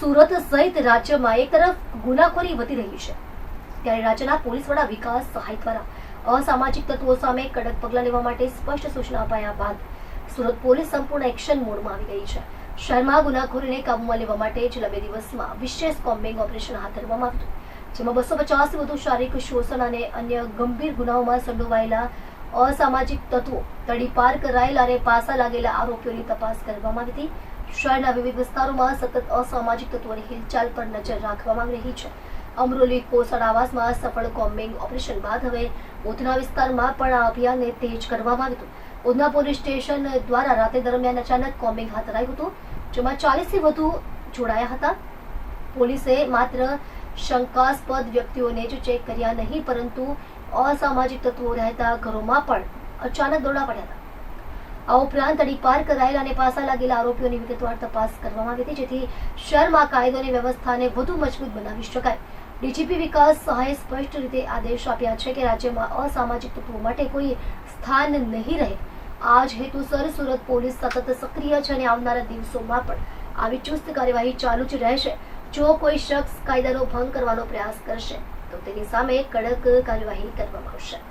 સુરત સહિત રાજ્યમાં એક તરફ ગુનાખોરી વધી રહી છે. ત્યારે રાજ્યના પોલીસ વડા વિકાસ સહાય દ્વારા અસામાજિક તત્વો સામે કડક પગલાં લેવા માટે સ્પષ્ટ સૂચના અપાયા બાદ સુરત પોલીસ સંપૂર્ણ એક્શન મોડમાં આવી ગઈ છે. શહેરમાં ગુનાખોરીને કાબૂમાં લેવા માટે છેલ્લા બે દિવસમાં વિશેષ કોમ્બિંગ ઓપરેશન હાથ ધરવામાં આવ્યું જેમાં બસો પચાસ વધુ શારીરિક શોષણ અને અન્ય ગંભીર ગુનાઓમાં સંડોવાયેલા અસામાજિક તત્વો તડીપાર કરાયેલા અને પાસા લાગેલા આરોપીઓની તપાસ કરવામાં આવી હતી. શહેરના વિવિધ વિસ્તારોમાં સતત અસામાજિક તત્વોની હિલચાલ પર નજર રાખવામાં આવી રહી છે. અમરોલી કોસળ આવાસમાં સફળ કોમ્બિંગ ઓપરેશન બાદ હવે ઉધના વિસ્તારમાં પણ આ અભિયાનને તેજ કરવામાં આવ્યું હતું. ઉધના પોલીસ સ્ટેશન દ્વારા રાતે દરમિયાન અચાનક કોમ્બિંગ હાથ ધરાયું હતું, જેમાં ચાલીસથી વધુ જોડાયા હતા. પોલીસે માત્ર શંકાસ્પદ વ્યક્તિઓને જ ચેક કર્યા નહીં, પરંતુ અસામાજિક તત્વો રહેતા ઘરોમાં પણ અચાનક દોડા પડ્યા હતા. આ ઉપરાંત અડીપાર કરાયેલા અને પાસા લાગેલા આરોપીઓની વિગતવાર તપાસ કરવામાં આવી હતી, જેથી શહેરમાં કાયદો અને વ્યવસ્થાને વધુ મજબૂત બનાવી શકાય. ડીજીપી વિકાસ સહાયે સ્પષ્ટ રીતે આદેશ આપ્યા છે કે રાજ્યમાં અસામાજિક તત્વો માટે કોઈ સ્થાન નહીં રહે. આ જ હેતુસર સુરત પોલીસ સતત સક્રિય છે અને આવનારા દિવસોમાં પણ આવી ચુસ્ત કાર્યવાહી ચાલુ જ રહેશે. જો કોઈ શખ્સ કાયદાનો ભંગ કરવાનો પ્રયાસ કરશે, તો તેની સામે કડક કાર્યવાહી કરવામાં આવશે.